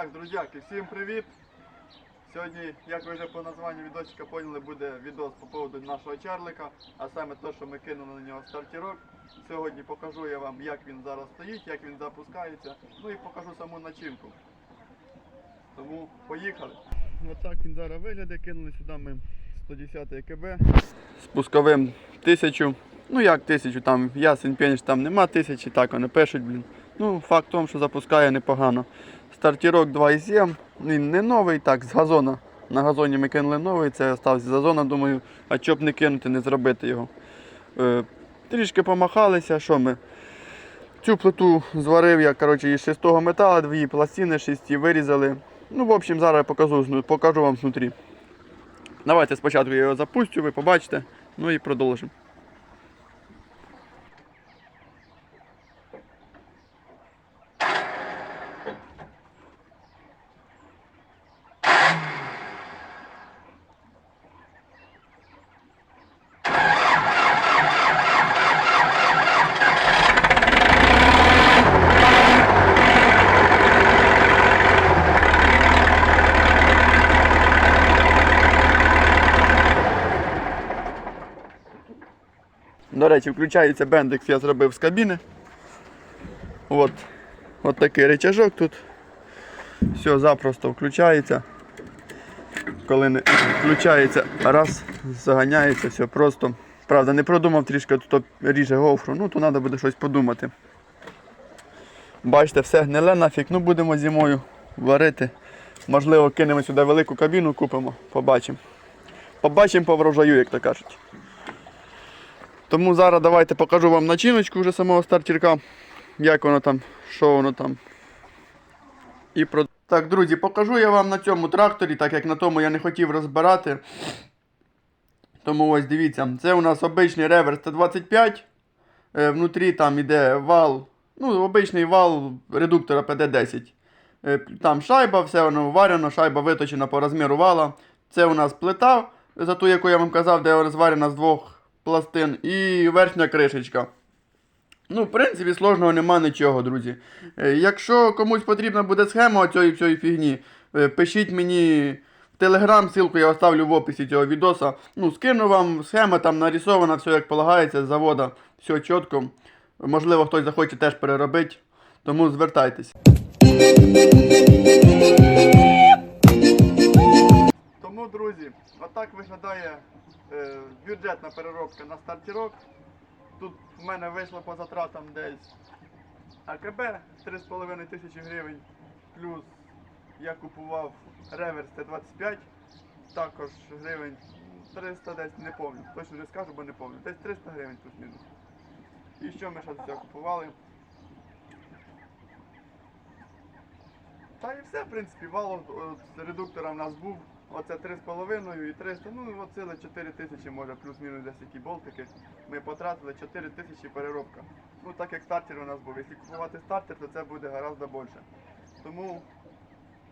Так, друзяки, всім привіт! Сьогодні, як ви вже по названню відосика поняли, буде відос по поводу нашого чарлика, а саме те, що ми кинули на нього стартірок. Сьогодні покажу я вам, як він зараз стоїть, як він запускається, ну і покажу саму начинку. Тому поїхали. Отак він зараз виглядає, кинули сюди ми 110 КБ. З пусковим 1000. Ну як тисячу, там ясень пеніш, там нема тисячі, так вони пишуть, блін. Ну, факт в тому, що запускає непогано. Стартірок 2.7, він не новий, так, з газона. На газоні ми кинули новий, це стався з газона, думаю, а чоб не кинути, не зробити його. Е, трішки помахалися, що ми. Цю плиту зварив я коротше, із шестого металу, дві пластини, шісті вирізали. Ну, в общем, зараз я покажу, покажу вам знутрі. Давайте спочатку я його запустю, ви побачите, ну і продовжимо. До речі, включається бендикс, я зробив з кабіни. От, от такий речажок тут. Все запросто включається. Коли не включається, раз, заганяється, все просто. Правда, не продумав трішки, тут ріже гофру, ну то треба буде щось подумати. Бачите, все гниле нафіг, ну будемо зимою варити. Можливо, кинемо сюди велику кабіну, купимо, побачимо. Побачимо по врожаю, як то кажуть. Тому зараз давайте покажу вам начиночку вже самого стартірка, як воно там, що воно там. І про... Так, друзі, покажу я вам на цьому тракторі, так як на тому я не хотів розбирати. Тому ось дивіться, це у нас обичний реверс Т25. Е, внутрі там іде вал, ну, обичний вал редуктора PD10. Е, Там шайба, все воно варено, шайба виточена по розміру вала. Це у нас плита, за ту, яку я вам казав, де розварена з двох пластин, і верхня кришечка. Ну, в принципі, сложного нема нічого, друзі. Е, Якщо комусь потрібна буде схема цієї всієї фігні, е, пишіть мені в Телеграм, ссылку я оставлю в описі цього відоса. Ну, скину вам схема там нарисована, все як полагається, з завода, все чітко. Можливо, хтось захоче теж переробити, тому звертайтесь. Друзі, отак виглядає е, бюджетна переробка на стартірок. Тут в мене вийшло по затратам десь АКБ 3,5 тисячі гривень. Плюс я купував реверс Т25, також гривень 300 десь не пам'ятаю. Точно не скажу, бо не пам'ятаю. Десь 300 гривень плюс-мінус. І що ми ще цього купували? Та і все, в принципі, вал от- от з редуктора в нас був. Оце 3,5 і 300, ну от ціле 4 тисячі, може, плюс-мінус десь які болтики. Ми потратили 4 тисячі переробка. Ну так як стартер у нас був. Якщо купувати стартер, то це буде гораздо більше. Тому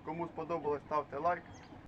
кому сподобалось, ставте лайк,